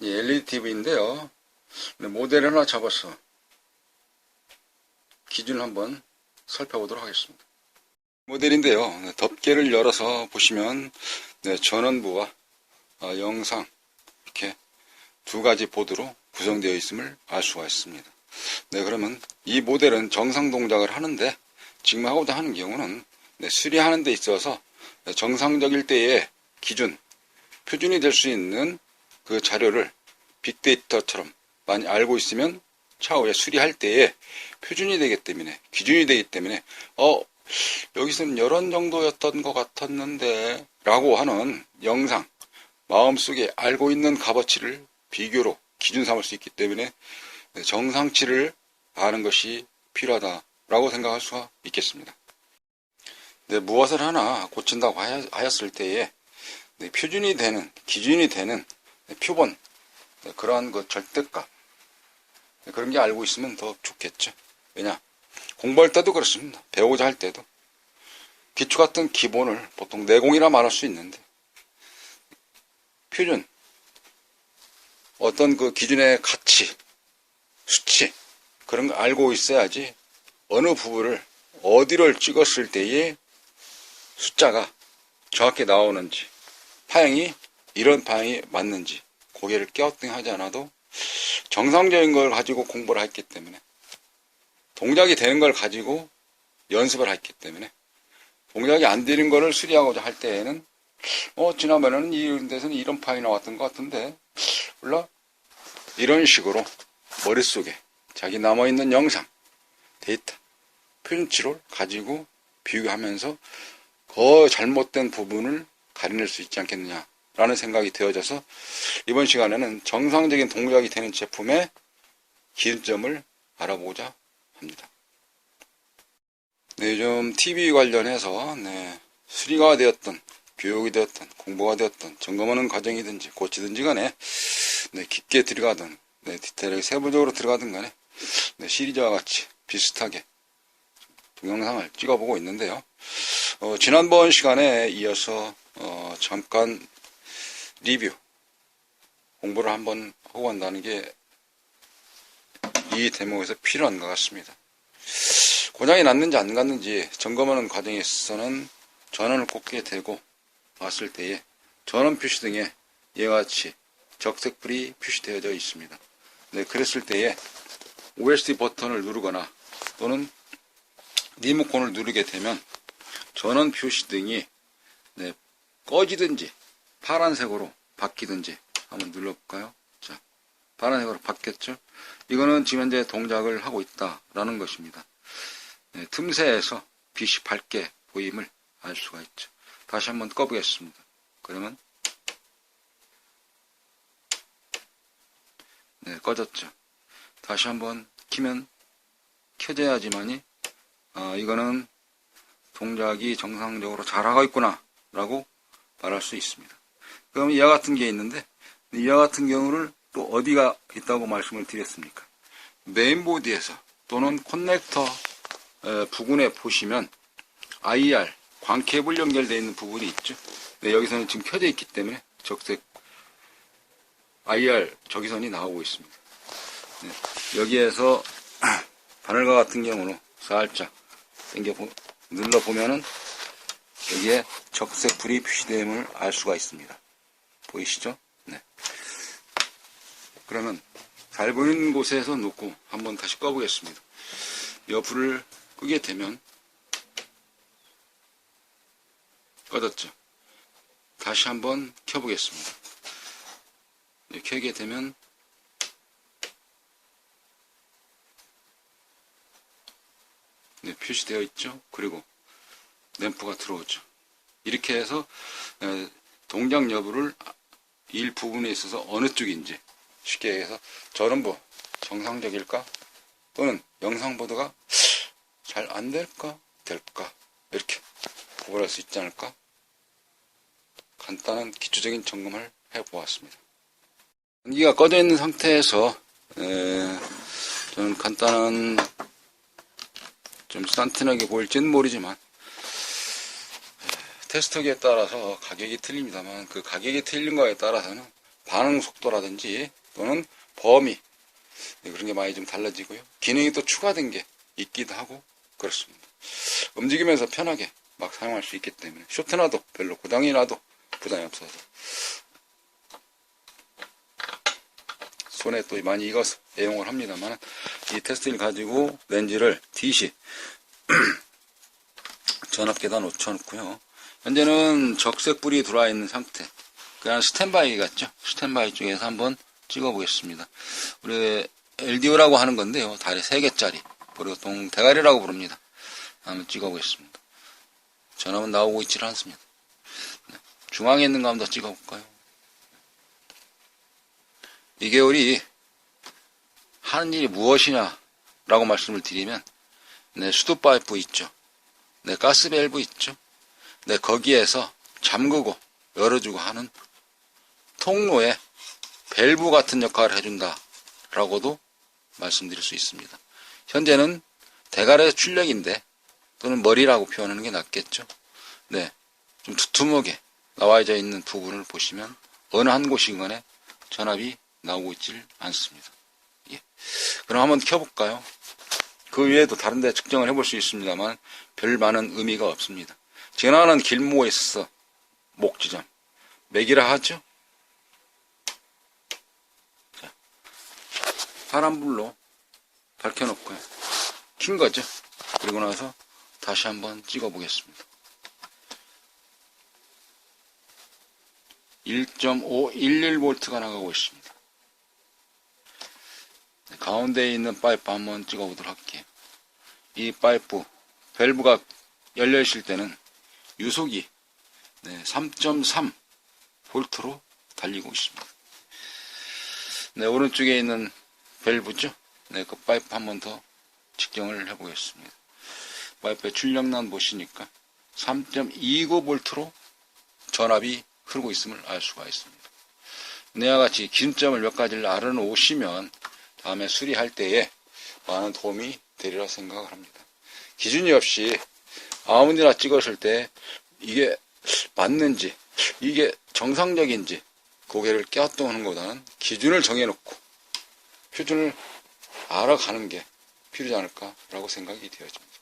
이 LED TV인데요. 모델을 하나 잡아서 기준을 한번 살펴보도록 하겠습니다. 모델인데요. 네, 덮개를 열어서 보시면 네, 전원부와 아, 영상 이렇게 두 가지 보드로 구성되어 있음을 알 수가 있습니다. 네, 그러면 이 모델은 정상 동작을 하는데 하고자 하는 경우는 네, 수리하는 데 있어서 네, 정상적일 때의 기준, 표준이 될 수 있는 그 자료를 빅데이터처럼 많이 알고 있으면 차후에 수리할 때에 표준이 되기 때문에 기준이 되기 때문에 어 여기서는 이런 정도였던 것 같았는데 라고 하는 영상 마음속에 알고 있는 값어치를 비교로 기준 삼을 수 있기 때문에 정상치를 아는 것이 필요하다라고 생각할 수가 있겠습니다. 네, 무엇을 하나 고친다고 하였- 하였을 때에 네, 표준이 되는 기준이 되는 네, 표본 네, 그러한 그 절대값. 네, 그런 게 알고 있으면 더 좋겠죠. 왜냐? 공부할 때도 그렇습니다. 배우고자 할 때도. 기초 같은 기본을 보통 내공이라 말할 수 있는데. 표준. 어떤 그 기준의 가치 수치 그런 거 알고 있어야지 어느 부분을 어디를 찍었을 때에 숫자가 정확히 나오는지 파형이 이런 파형이 맞는지 고개를 깨어등하지 않아도 정상적인 걸 가지고 공부를 했기 때문에 동작이 되는 걸 가지고 연습을 했기 때문에 동작이 안 되는 거를 수리하고자 할 때에는 어 지난번에는 이런 데서는 이런 파형이 나왔던 것 같은데 몰라? 이런 식으로 머릿속에 자기 남아있는 영상 데이터 표준치를 가지고 비교하면서 그 잘못된 부분을 가려낼 수 있지 않겠느냐 라는 생각이 되어져서 이번 시간에는 정상적인 동작이 되는 제품의 기준점을 알아보고자 합니다. 네, 요즘 TV 관련해서 네, 수리가 되었던 교육이 되었던 공부가 되었던 점검하는 과정이든지 고치든지 간에 네, 깊게 들어가든 네, 디테일하게 세부적으로 들어가든 간에 네, 시리즈와 같이 비슷하게 동영상을 찍어보고 있는데요. 어, 지난번 시간에 이어서 어, 잠깐 리뷰 공부를 한번 하고 간다는 게 이 대목에서 필요한 것 같습니다. 고장이 났는지 안 났는지 점검하는 과정에 있어서는 전원을 꽂게 되고 왔을 때에 전원 표시 등에 이와 같이 적색불이 표시되어져 있습니다. 네, 그랬을 때에 OSD 버튼을 누르거나 또는 리모컨을 누르게 되면 전원 표시 등이 네, 꺼지든지 파란색으로 바뀌든지 한번 눌러볼까요? 자, 파란색으로 바뀌었죠? 이거는 지금 현재 동작을 하고 있다라는 것입니다. 네, 틈새에서 빛이 밝게 보임을 알 수가 있죠. 다시 한번 꺼보겠습니다. 그러면 네, 꺼졌죠. 다시 한번 키면 켜져야지만이 아, 이거는 동작이 정상적으로 잘하고 있구나 라고 말할 수 있습니다. 그럼 이와 같은 게 있는데 이와 같은 경우를 또 어디가 있다고 말씀을 드렸습니까? 메인보드에서 또는 커넥터 에, 부분에 보시면 IR 광 케이블 연결되어 있는 부분이 있죠. 네, 여기서는 지금 켜져 있기 때문에 적색 IR 적외선이 나오고 있습니다. 네, 여기에서 바늘과 같은 경우는 살짝 당겨 보, 눌러 보면은 여기에 적색 불이 표시됨을 알 수가 있습니다. 보이시죠? 네. 그러면 잘 보이는 곳에서 놓고 한번 다시 꺼보겠습니다. 이 불을 끄게 되면 꺼졌죠. 다시 한번 켜보겠습니다. 네, 켜게 되면 네, 표시되어 있죠. 그리고 램프가 들어오죠. 이렇게 해서 에, 동작 여부를 일 부분에 있어서 어느 쪽인지 쉽게 해서 전원부 정상적일까? 또는 영상보드가 잘 안 될까? 될까? 이렇게 구분할 수 있지 않을까? 간단한 기초적인 점검을 해보았습니다. 전기가 꺼져 있는 상태에서 에, 저는 간단한 좀 산티하게 보일지는 모르지만 테스터기에 따라서 가격이 틀립니다만 그 가격이 틀린 거에 따라서는 반응 속도라든지 또는 범위 네, 그런 게 많이 좀 달라지고요. 기능이 또 추가된 게 있기도 하고 그렇습니다. 움직이면서 편하게 막 사용할 수 있기 때문에 쇼트나도 별로 고장이 나도 부담이 없어서 손에 또 많이 익어서 애용을 합니다만 이 테스트를 가지고 렌즈를 DC 전압계단 놓쳐놓고요. 현재는 적색불이 들어와 있는 상태. 그냥 스탠바이 같죠? 스탠바이 쪽에서 한번 찍어 보겠습니다. 우리 LDO라고 하는 건데요. 다리 3개짜리. 보통 대가리라고 부릅니다. 한번 찍어 보겠습니다. 전압은 나오고 있질 않습니다. 네. 중앙에 있는 거 한번 더 찍어 볼까요? 이게 우리 하는 일이 무엇이냐 라고 말씀을 드리면 네, 수도 파이프 있죠. 네, 가스 밸브 있죠. 네, 거기에서 잠그고 열어주고 하는 통로에 밸브 같은 역할을 해준다 라고도 말씀드릴 수 있습니다. 현재는 대가리의 출력인데 또는 머리라고 표현하는 게 낫겠죠. 네, 좀 두툼하게 나와져 있는 부분을 보시면 어느 한 곳인간에 전압이 나오고 있질 않습니다. 예. 그럼 한번 켜볼까요? 그 외에도 다른 데 측정을 해볼 수 있습니다만 별 많은 의미가 없습니다. 지나가는 길목에 있어서 목지점 맥이라 하죠? 자, 파란불로 밝혀놓고요. 킨 거죠. 그리고 나서 다시 한번 찍어 보겠습니다. 1.511V가 나가고 있습니다. 네, 가운데에 있는 파이프 한번 찍어 보도록 할게요. 이 파이프 밸브가 열려 있을 때는 유속이 3.3 볼트로 달리고 있습니다. 네, 오른쪽에 있는 밸브죠. 네, 그 파이프 한 번 더 측정을 해보겠습니다. 파이프의 출력난 보시니까 3.29볼트로 전압이 흐르고 있음을 알 수가 있습니다. 내와 같이 기준점을 몇 가지를 알아놓으시면 다음에 수리할 때에 많은 도움이 되리라 생각을 합니다. 기준이 없이 아무데나 찍었을 때 이게 맞는지 이게 정상적인지 고개를 깨어떠는 것보다는 기준을 정해놓고 표준을 알아가는 게 필요하지 않을까라고 생각이 되어집니다.